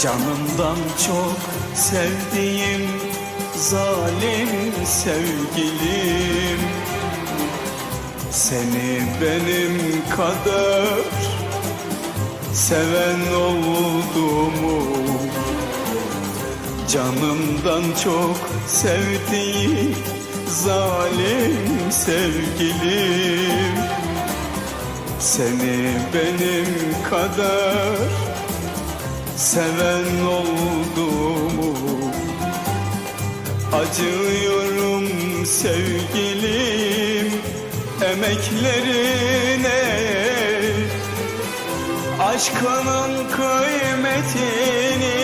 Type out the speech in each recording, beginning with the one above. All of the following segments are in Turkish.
Canımdan çok sevdiğim zalim sevgilim Seni benim kadar seven oldu mu? Canımdan çok sevdiğim zalim sevgilim Seni benim kadar seven oldu mu? Acıyorum sevgilim emeklerine Aşkının kıymetini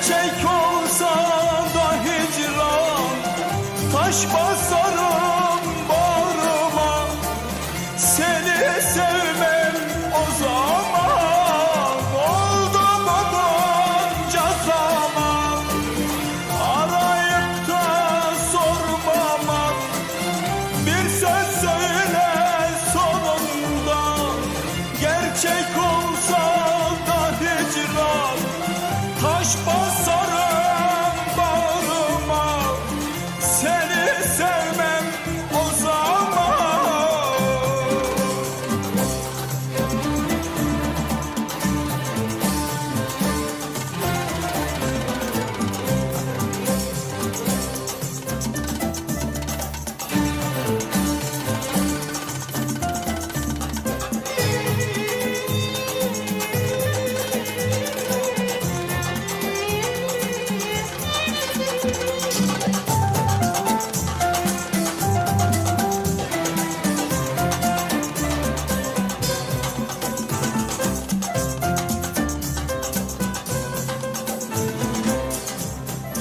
gerçek olsa da hicran. Taş basarım bağrıma seni sevmem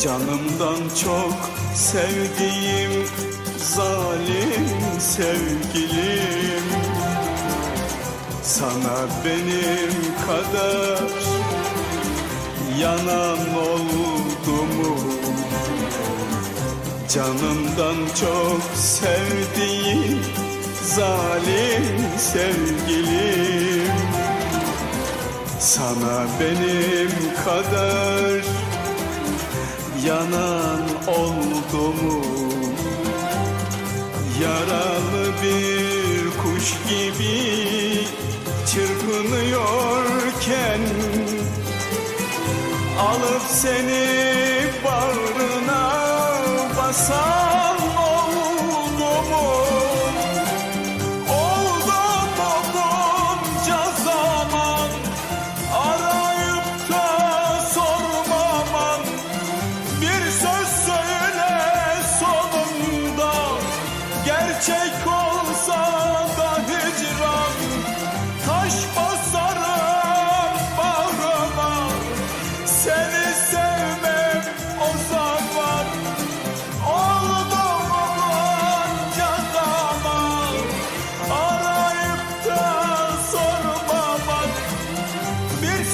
Canımdan çok sevdiğim zalim sevgilim Sana benim kadar yanan oldu mu? Canımdan çok sevdiğim zalim sevgilim Sana benim kadar yanan oldu mu? Yaralı bir kuş gibi çırpınıyorken Alıp seni bağrına basan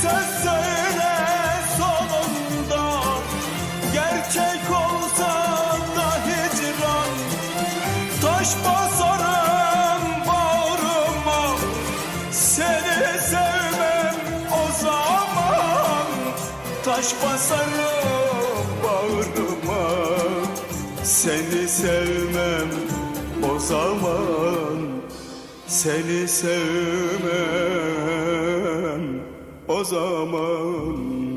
söz sonunda. Gerçek olsa da hicran. Taş basarım bağrıma. Seni sevmem o zaman. Taş basarım bağrıma. Seni sevmem o zaman. Seni sevmem o zaman